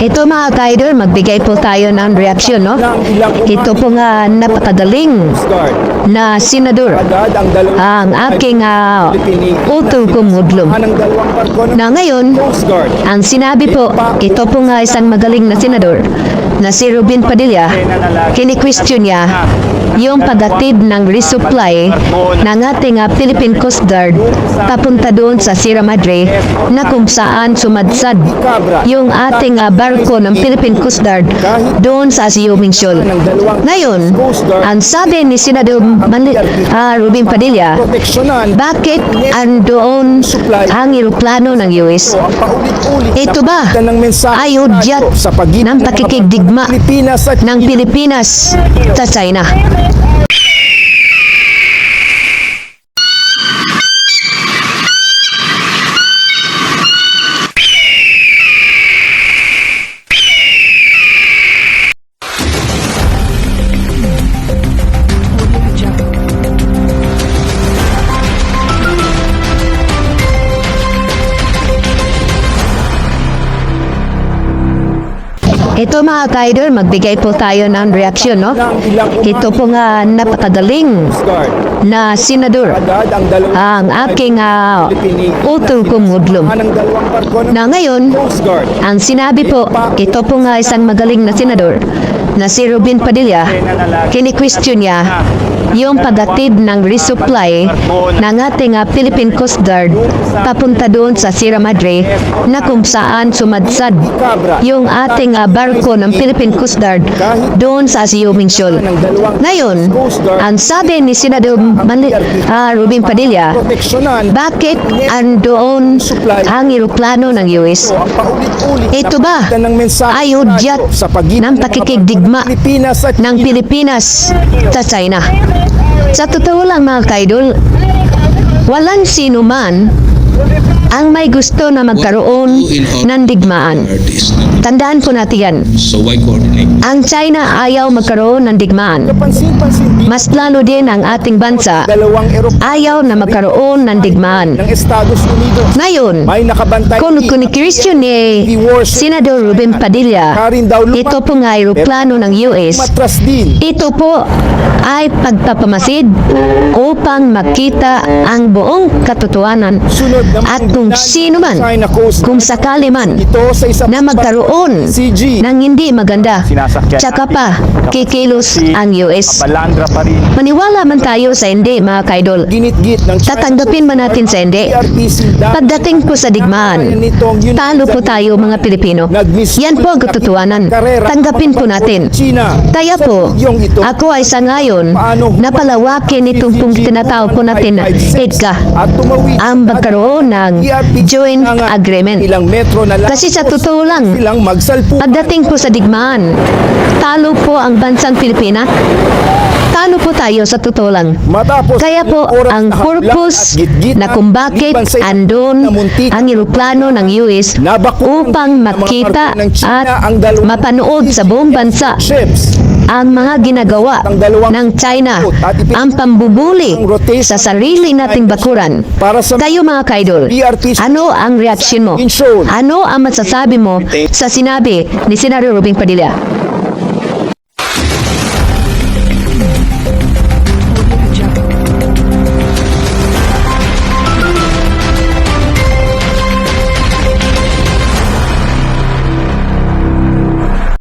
Ito mga ka-idol, magbigay po tayo ng reaksyon, no? Ito po nga napakagaling Guard. na senador ang aking uh, utol kumudlom. Na ngayon, ang sinabi po, ito po nga isang magaling na senador na si Robin Padilla, kini-question niya yung pagatid ng resupply ng ating uh, Philippine Coast Guard papunta doon sa Sierra Madre na kung saan sumadsad yung ating uh, barko ng Philippine Coast Guard doon sa Asiyoming Shoal. Ngayon, ang sabi ni Senador Mali, ah, Robin Padilla, bakit andoon ang eroplano ng US? Ito ba ng ay udyat sa pagitan ng pakikigdigma Pilipinas at ng Pilipinas sa China? Ito mga ka-idol, magbigay po tayo ng reaksyon, no? Ito po nga napakagaling na senador ang aking uh, utol kumudlom. Na ngayon, ang sinabi po, ito po nga isang magaling na senador na si Robin Padilla, kini-question niya yung pagatid ng resupply ng ating uh, Philippine Coast Guard papunta doon sa Sierra Madre na kung saan sumadsad yung ating uh, barko ng Philippine Coast Guard doon sa Asiyoming Shoal. Ngayon, ang sabi ni Senador Mali, ah, Robin Padilla, bakit andoon ang eroplano ng US? Ito ba ay udyat sa pagitan ng pakikigdigma ng Pilipinas sa China? Sa totoo lang mga kaidol, walang sino man ang may gusto na magkaroon ng digmaan. Tandaan po natin yan. Ang China ayaw magkaroon ng digmaan. Mas lalo din ang ating bansa ayaw na magkaroon ng digmaan. ng Estados Unidos. Ngayon, May nakabantay kung kuni-question ni Senador Ruben Padilla, ito po nga aeroplano ng US, ito po ay pagpapamasid upang makita ang buong katotohanan at kung sino man, kung sakali man sa na magkaroon ng hindi maganda, tsaka pa kikilos ang US. Maniwala man tayo sa hindi mga kaidol. Tatanggapin ba natin sa hindi? Pagdating po sa digmaan, talo po tayo mga Pilipino. Yan po ang katotohanan. Tanggapin po natin. Kaya po, ako ay sangayon na palawakin itong pong tinatawag po natin na EDCA, ang magkaroon ng joint agreement. ilang metro na lang Kasi sa totoo lang, silang magsalpo pagdating po sa digmaan, talo po ang bansang Pilipinas. Talo po tayo sa totoo lang. matapos Kaya po, oras ang na purpose at na kung bakit liban sa andon na muntik ang eroplano ng US Nabakuran upang ng mga makita barko ng China at ang dalawang mapanood sa buong bansa ships ang mga ginagawa ng China, ang pambubuli sa sarili nating bakuran. Kayo mga kaidol, ano ang reaksyon mo? Ano ang masasabi mo sa sinabi ni Senator Robin Padilla?